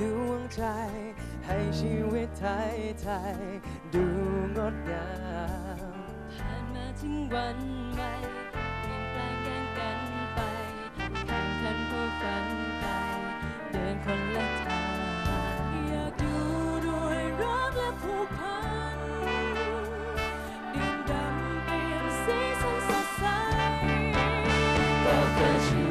ดวงใจ ให้ชีวิตไทยไทยดูงดงามผ่านมาถึงวันใหม่เปลี่ยนแปลงแย่งกันไปแข่งขันผู้ฝันไป เดินคนละทางอยากดูด้วยรักและผูกพันดินดำเปลี่ยนสีสันสดใสก็เพื่อชี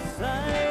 the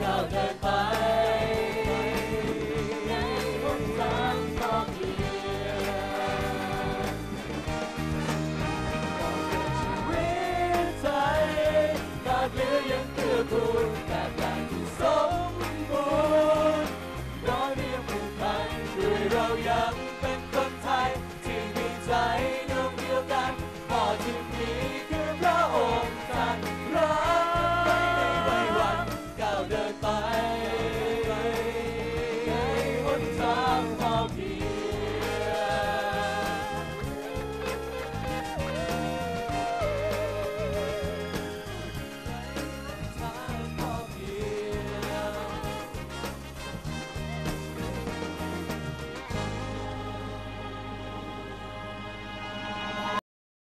God, the Father.